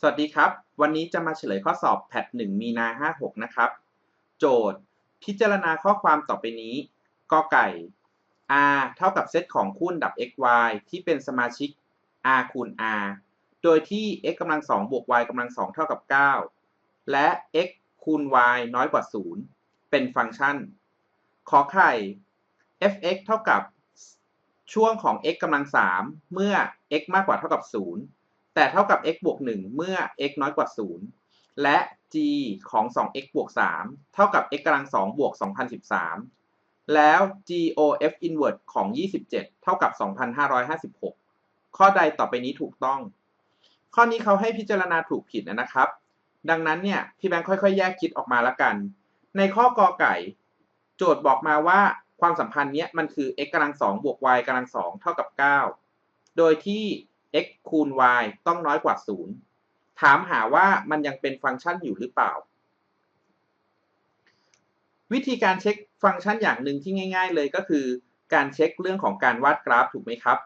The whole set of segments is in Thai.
สวัสดีครับ วันนี้จะมาเฉลยข้อสอบแพท1มีนา 56 นะครับ โจทย์ พิจารณาข้อความต่อไปนี้กอไก่ r เท่ากับเซตของคู่ดับ x y ที่เป็นสมาชิก r คูณ r โดยที่ x กำลัง2บวก y กำลัง2เท่ากับ 9 และ x คูณ y น้อยกว่า 0 เป็นฟังก์ชัน ขอไข่ f(x) เท่ากับช่วงของ x กำลัง3เมื่อ x มากกว่าเท่ากับ 0 แต่เท่ากับ x บวก1เมื่อ x น้อยกว่า 0 และ g ของ 2x บวก3เท่ากับ x กำลัง2บวก2013 แล้ว GOF inverse ของ 27 เท่ากับ 2556 ข้อใดต่อไปนี้ถูกต้อง ข้อนี้เขาให้พิจารณาถูกผิดนะครับ ดังนั้นเนี่ยพี่แบงค์ค่อยๆ แยกคิดออกมาล้วกัน ในข้อกอไก่ โจทย์บอกมาว่าความสัมพันธ์เนี้ยมันคือ x กำลัง2บวก y กำลัง2เท่ากับ 9 โดยที่ x คูณ y ต้องน้อยกว่า 0 ถามหาว่ามันยังเป็นฟังก์ชันอยู่หรือเปล่า วิธีการเช็คฟังก์ชันอย่างหนึ่งที่ง่าย ๆ เลยก็คือ การเช็คเรื่องของการวาดกราฟถูกไหมครับ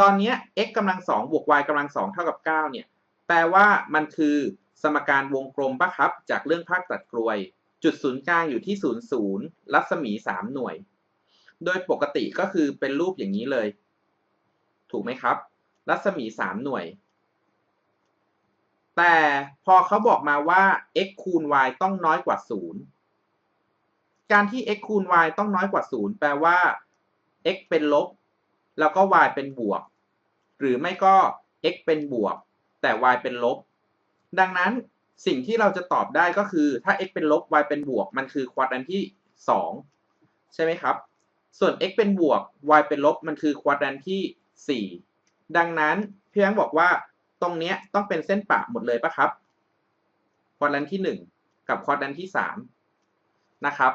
ตอนนี้ x กำลัง2บวก y กำลัง2เท่ากับ 9 เนี่ย แปลว่ามันคือสมการวงกลมปะครับ จากเรื่องภาคตัดกลวย จุดศูนย์กลางอยู่ที่ 0 0 รัศมี 3 หน่วย โดยปกติก็คือเป็นรูปอย่างนี้เลย ถูกไหมครับ รัศมี 3 หน่วย แต่พอเขาบอกมาว่า x คูณ y ต้องน้อยกว่า 0 การที่ x คูณ y ต้องน้อยกว่า 0 แปลว่า x เป็นลบ แล้วก็ y เป็นบวก หรือไม่ก็ x เป็นบวก แต่ y เป็นลบ ดังนั้นสิ่งที่เราจะตอบได้ก็คือถ้า x เป็นลบ y เป็นบวก มันคือควอดรันที่ 2 ใช่ไหมครับ ส่วน x เป็นบวก y เป็นลบ มันคือควอดรันที่ 4 ดังนั้นพี่แบงค์บอกว่าตรงนี้ต้องเป็นเส้นปะหมดเลยปะครับควอดรันที่ 1 กับควอดรันที่3นะครับ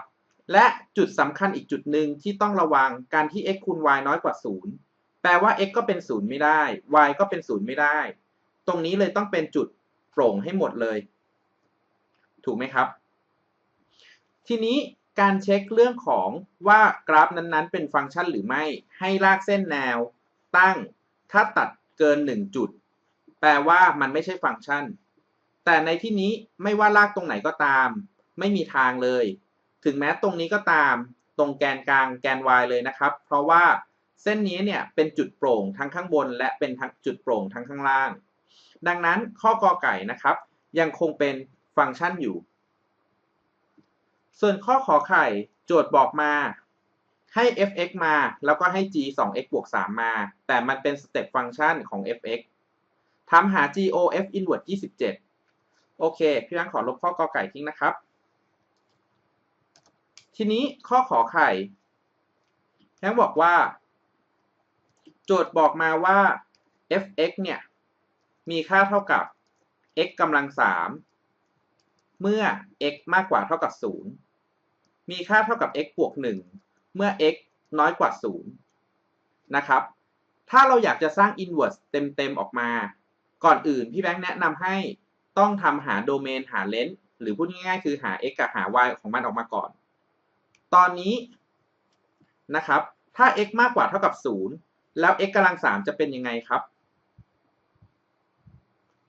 และจุดสำคัญอีกจุดหนึ่งที่ต้องระวังการที่ x คูณ y น้อยกว่า 0 แปลว่า x ก็เป็น 0 ไม่ได้ y ก็เป็น 0 ไม่ได้ ตรงนี้เลยต้องเป็นจุดโปร่งให้หมดเลย ถูกไหมครับ ทีนี้การเช็คเรื่องของว่ากราฟนั้นๆ เป็นฟังก์ชันหรือไม่ ให้ลากเส้นแนวตั้ง ถ้าตัดเกิน 1 จุด แปลว่ามันไม่ใช่ฟังก์ชัน แต่ในที่นี้ไม่ว่าลากตรงไหนก็ตาม ไม่มีทางเลย ถึงแม้ตรงนี้ก็ตาม ตรงแกนกลางแกน y เลยนะครับ เพราะว่าเส้นนี้เนี่ยเป็นจุดโปร่งทั้งข้างบน และเป็นทั้งจุดโปร่งทั้งข้างล่าง ดังนั้นข้อกอไก่นะครับ ยังคงเป็นฟังก์ชันอยู่ ส่วนข้อขอไข่โจทย์บอกมา ให้ f(x) มา แล้วก็ให้ g 2x บวก 3 มา แต่มันเป็นสเต็ปฟังก์ชันของ f(x) ทำหา GOF inverse 27 โอเค พี่รังขอลบข้อกอไก่ทิ้งนะครับ ทีนี้ข้อขอไข่แฮงบอกว่า โจทย์บอกมาว่า f(x) เนี่ย มีค่าเท่ากับ x กำลัง 3 เมื่อ x มากกว่าเท่ากับ 0 มีค่าเท่ากับ x บวก 1 เมื่อ x น้อยกว่า 0 นะครับ ถ้าเราอยากจะสร้าง inverse เต็มๆ ออกมา ก่อนอื่นพี่แบงค์แนะนำให้ต้องทำหาโดเมนหาเลนส์หรือพูดง่ายๆ คือหา x กับหา y ของมันออกมาก่อน ตอนนี้นะครับ ถ้า x มากกว่าเท่ากับ 0 แล้ว x กำลัง 3 จะเป็นยังไงครับ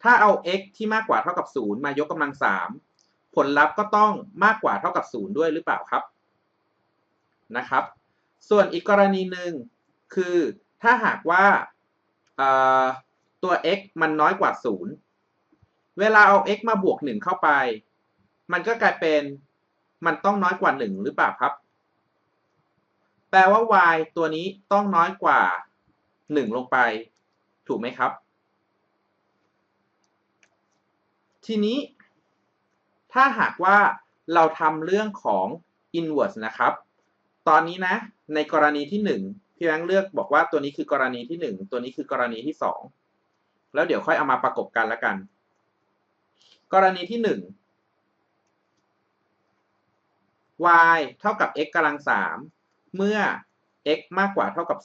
ถ้าเอา x ที่มากกว่าเท่ากับ 0 มายกกำลัง 3 ผลลัพธ์ก็ต้องมากกว่าเท่ากับ 0 ด้วยหรือเปล่าครับ นะครับ ส่วนอีกกรณีหนึ่งคือถ้าหากว่าตัว x มันน้อยกว่า 0 เวลาเอา x มาบวก 1 เข้าไป มันก็กลายเป็นมันต้องน้อยกว่า 1 หรือเปล่าครับ แปลว่า y ตัวนี้ต้องน้อยกว่า 1 ลงไป ถูกไหมครับ ทีนี้ ถ้าหากว่าเราทำเรื่องของ inverse นะครับ ตอนนี้นะ ในกรณีที่ 1 พี่แบงค์เลือกบอกว่าตัวนี้คือกรณีที่ 1 ตัวนี้คือกรณีที่ 2 แล้วเดี๋ยวค่อยเอามาประกบกันแล้วกัน กรณีที่ 1 y เท่ากับ x กำลัง3เมื่อ x มากกว่าเท่ากับ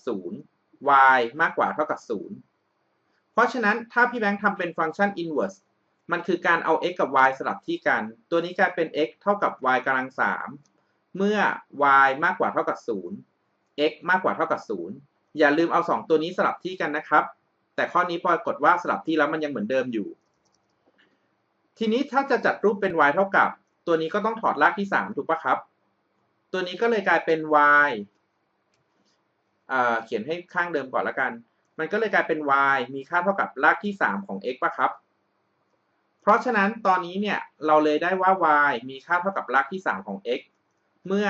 0 y มากกว่าเท่ากับ 0 เพราะฉะนั้นถ้าพี่แบงค์ทำเป็นฟังก์ชัน inverse มันคือการเอา x กับ y สลับที่กัน ตัวนี้กลายเป็น x เท่ากับ y กำลัง3 เมื่อ y มากกว่าเท่ากับ 0 x มากกว่าเท่ากับ 0 อย่าลืมเอา 2 ตัวนี้สลับที่กันนะครับ แต่ข้อนี้ปรากฏว่าสลับที่แล้วมันยังเหมือนเดิมอยู่ ทีนี้ถ้าจะจัดรูปเป็น y เท่ากับ ตัวนี้ก็ต้องถอดรากที่ 3 ถูกปะครับ ตัวนี้ก็เลยกลายเป็น y เขียนให้ข้างเดิมก่อนละกัน มันก็เลยกลายเป็น y มีค่าเท่ากับรากที่ 3 ของ x ปะครับ เพราะฉะนั้นตอนนี้เนี่ยเราเลยได้ว่า y มีค่าเท่ากับรากที่ 3 ของ x เมื่อ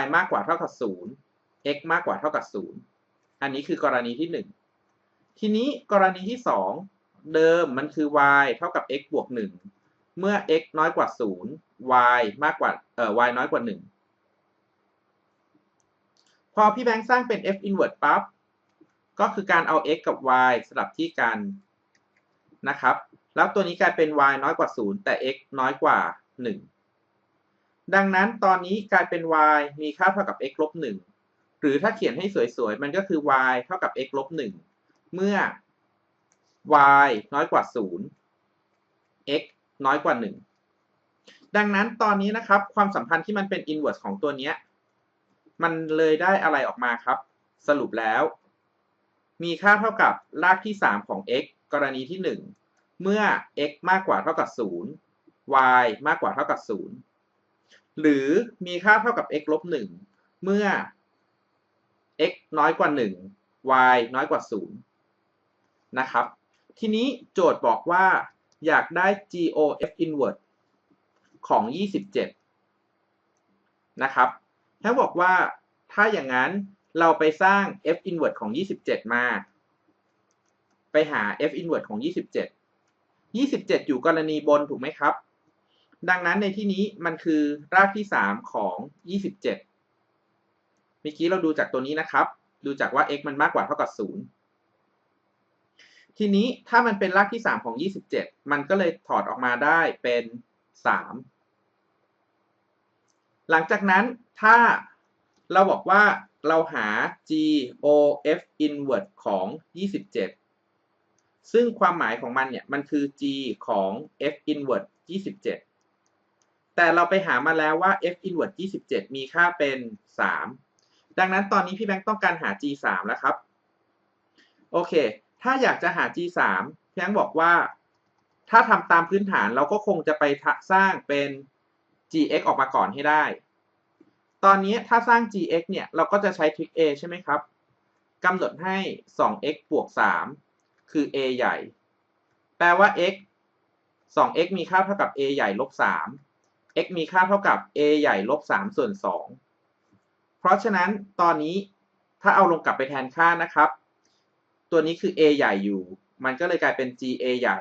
y มากกว่าเท่ากับ 0 x มากกว่าเท่ากับ 0 อันนี้คือกรณีที่ 1 ทีนี้กรณีที่ 2 เดิมมันคือ y เท่ากับ x บวก 1 เมื่อ x น้อยกว่า 0 y มากกว่าเอ่อ y น้อยกว่า 1 พอพี่แบงค์สร้างเป็น f inverse ปั๊บ ก็คือการเอา x กับ y สลับที่กันนะครับ แล้วตัวนี้กลายเป็น y น้อยกว่า 0 แต่ x น้อยกว่า 1 ดังนั้นตอนนี้กลายเป็น y มีค่าเท่ากับ x ลบ1หรือถ้าเขียนให้สวยๆ มันก็คือ y เท่ากับ x ลบ1เมื่อ y น้อยกว่า 0 x น้อยกว่า 1 ดังนั้นตอนนี้นะครับ ความสัมพันธ์ที่มันเป็น inverse ของตัวนี้ มันเลยได้อะไรออกมาครับ สรุปแล้ว มีค่าเท่ากับรากที่ 3 ของ x กรณีที่ 1 เมื่อ x มากกว่าเท่ากับ 0 y มากกว่าเท่ากับ 0 หรือมีค่าเท่ากับ x ลบ1เมื่อ x น้อยกว่า 1 y น้อยกว่า 0 นะครับ ทีนี้โจทย์บอกว่าอยากได้ GOF inverse ของ 27 นะครับถ้าบอกว่าถ้าอย่างนั้นเราไปสร้าง f inverse ของ 27 มา ไปหา f inverse ของ 27 27 อยู่กรณีบนถูกไหมครับ ดังนั้นในที่นี้มันคือรากที่ 3 ของ 27เมื่อกี้เราดูจากตัวนี้นะครับ ดูจากว่า x มันมากกว่าเท่ากับ 0 ทีนี้ถ้ามันเป็นรากที่ 3 ของ 27 มันก็เลยถอดออกมาได้เป็น 3 หลังจากนั้นถ้าเราบอกว่าเราหา GOF inverse ของ 27 ซึ่งความหมายของมันเนี่ย มันคือ G ของ F inverse 27 แต่เราไปหามาแล้วว่า F inverse 27 มีค่าเป็น 3 ดังนั้นตอนนี้พี่แบงค์ต้องการหา G 3แล้วครับ โอเค ถ้าอยากจะหา G 3พี่แบงค์บอกว่า ถ้าทำตามพื้นฐานเราก็คงจะไปสร้างเป็น gx ออกมาก่อนให้ได้ ตอนนี้ถ้าสร้าง gx เนี่ยเราก็จะใช้ทริค a ใช่ไหมครับกำหนดให้ 2x บวก 3 คือ a ใหญ่ แปลว่า x 2x มีค่าเท่ากับ a ใหญ่ลบ3 x มีค่าเท่ากับ a ใหญ่ลบ3ส่วน 2 เพราะฉะนั้นตอนนี้ถ้าเอาลงกลับไปแทนค่านะครับ ตัวนี้คือ a ใหญ่อยู่ มันก็เลยกลายเป็น ga ใหญ่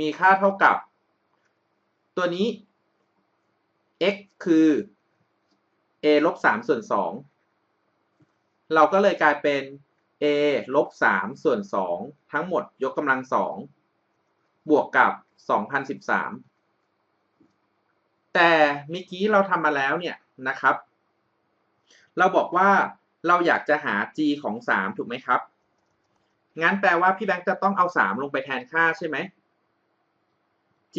มีค่าเท่ากับ ตัวนี้ x คือ a ลบ3ส่วน 2 เราก็เลยกลายเป็น a ลบ3ส่วน 2 ทั้งหมดยกกำลัง 2 บวกกับ 2013 แต่เมื่อกี้เราทำมาแล้วเนี่ยนะครับ เราบอกว่าเราอยากจะหา g ของ 3 ถูกไหมครับ งั้นแปลว่าพี่แบงค์จะต้องเอา 3 ลงไปแทนค่าใช่ไหม g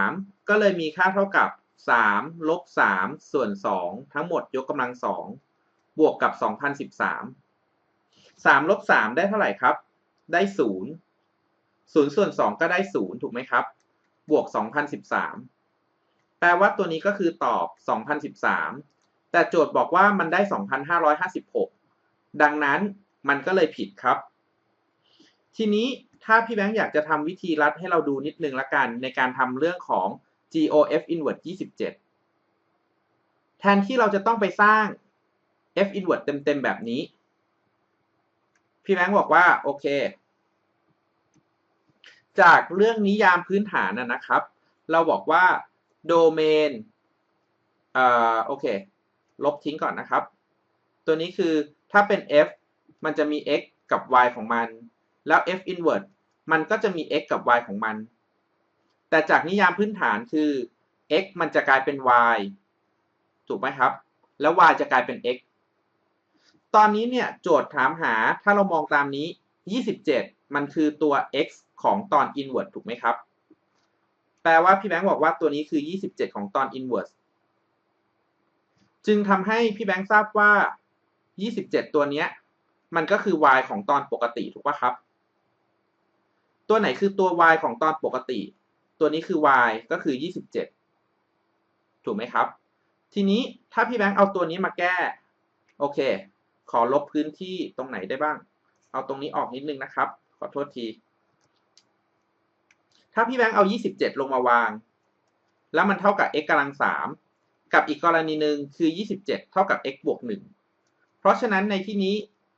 3ก็เลยมีค่าเท่ากับ 3 ลบ 3 ส่วน 2 ทั้งหมดยกกำลัง 2 บวกกับ 2013 3 ลบ 3 ได้เท่าไหร่ครับ ได้ 0 0ส่วน 2 ก็ได้ 0 ถูกไหมครับ บวก 2013 แปลว่าตัวนี้ก็คือตอบสองพันสิบสามแต่โจทย์บอกว่ามันได้สองพันห้าร้อยห้าสิบหกดังนั้นมันก็เลยผิดครับ ทีนี้ถ้าพี่แบงค์อยากจะทำวิธีรัดให้เราดูนิดนึงละกัน ในการทำเรื่องของ GOF inverse 27 แทนที่เราจะต้องไปสร้าง F inverse เต็มๆแบบนี้ พี่แบงค์บอกว่า โอเค จากเรื่องนิยามพื้นฐานนะครับ เราบอกว่า โดเมนเอ่อโอเค ลบทิ้งก่อนนะครับ ตัวนี้คือถ้าเป็น f มันจะมี x กับ y ของมัน แล้ว f inverse มันก็จะมี x กับ y ของมัน แต่จากนิยามพื้นฐานคือ x มันจะกลายเป็น y ถูกไหมครับ แล้ว y จะกลายเป็น x ตอนนี้เนี่ยโจทย์ถามหาถ้าเรามองตามนี้ 27 มันคือตัว x ของตอน inverse ถูกไหมครับ แปลว่าพี่แบงค์บอกว่าตัวนี้คือ 27 ของตอน inverse จึงทำให้พี่แบงค์ทราบว่า 27 ตัวนี้มันก็คือ y ของตอนปกติถูกป่ะครับ ตัวไหนคือตัว y ของตอนปกติ ตัวนี้คือ y ก็คือ 27 ถูกไหมครับ ทีนี้ถ้าพี่แบงค์เอาตัวนี้มาแก้ โอเค ขอลบพื้นที่ตรงไหนได้บ้าง เอาตรงนี้ออกนิดนึงนะครับ ขอโทษที ถ้าพี่แบงค์เอา 27 ลงมาวาง แล้วมันเท่ากับ x กำลัง 3 กับอีกกรณีหนึ่งคือ 27 เท่ากับ x บวก 1 เพราะฉะนั้นในที่นี้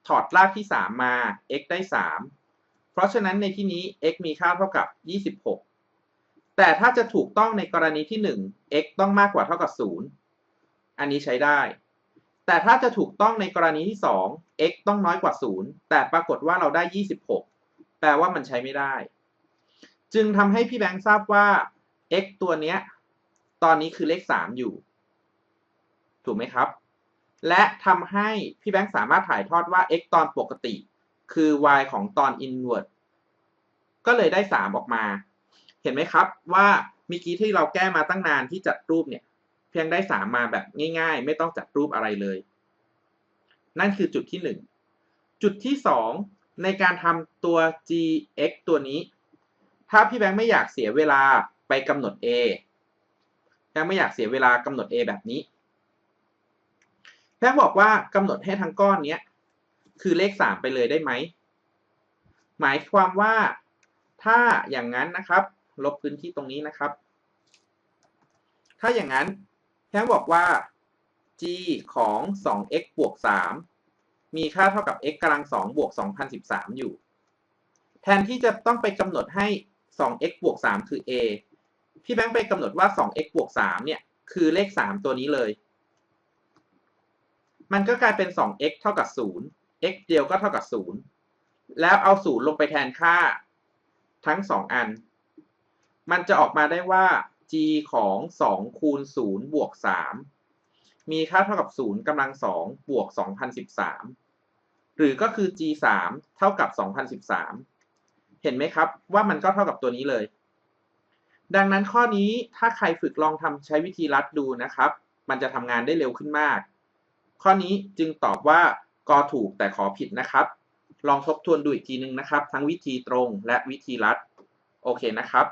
ถอดรากที่ 3 มา x ได้ 3 เพราะฉะนั้นในที่นี้ x มีค่าเท่ากับ 26 แต่ถ้าจะถูกต้องในกรณีที่ 1 x ต้องมากกว่าเท่ากับ 0 อันนี้ใช้ได้ แต่ถ้าจะถูกต้องในกรณีที่ 2 x ต้องน้อยกว่า 0 แต่ปรากฏว่าเราได้ 26 แปลว่ามันใช้ไม่ได้ จึงทำให้พี่แบงค์ทราบว่า x ตัวเนี้ย ตอนนี้คือเลข 3 อยู่ ถูกไหมครับ และทำให้พี่แบงค์สามารถถ่ายทอดว่า x ตอนปกติ คือ y ของตอน inverse ก็เลยได้ 3 ออกมา เห็นไหมครับว่าเมื่อกี้ที่เราแก้มาตั้งนานที่จัดรูปเนี่ย เพียงได้ 3 มาแบบง่าย ๆ ไม่ต้องจัดรูปอะไรเลย นั่นคือจุดที่ 1 จุดที่ 2 ในการทำตัว gx ตัวนี้ ถ้าพี่แบงค์ไม่อยากเสียเวลาไปกำหนด a แบงค์ไม่อยากเสียเวลากำหนด a แบบนี้แบงค์บอกว่ากำหนดให้ทั้งก้อนเนี้ยคือเลข 3 ไปเลยได้ไหม หมายความว่าถ้าอย่างนั้นนะครับ ลบพื้นที่ตรงนี้นะครับ ถ้าอย่างนั้นแบงค์บอกว่า g ของ 2x บวก 3 มีค่าเท่ากับ x กำลัง2บวก2013 อยู่ แทนที่จะต้องไปกำหนดให้ 2x บวก3คือ a พี่แบงค์ไปกำหนดว่า 2x บวก3เนี่ยคือเลข 3 ตัวนี้เลย มันก็กลายเป็น 2x เท่ากับ 0 x เดียวก็เท่ากับ 0 แล้วเอา 0 ลงไปแทนค่าทั้ง 2 อัน มันจะออกมาได้ว่า g ของ 2 คูณ 0 บวก 3 มีค่าเท่ากับ 0กำลัง 2 บวก 2013 หรือก็คือ g 3เท่ากับ 2013 เห็นไหมครับว่ามันก็เท่ากับตัวนี้เลย ดังนั้นข้อนี้ถ้าใครฝึกลองทำใช้วิธีรัดดูนะครับ มันจะทำงานได้เร็วขึ้นมาก ข้อนี้จึงตอบว่ากอถูกแต่ขอผิดนะครับ ลองทบทวนดูอีกทีนึงนะครับ ทั้งวิธีตรงและวิธีรัดโอเคนะครับ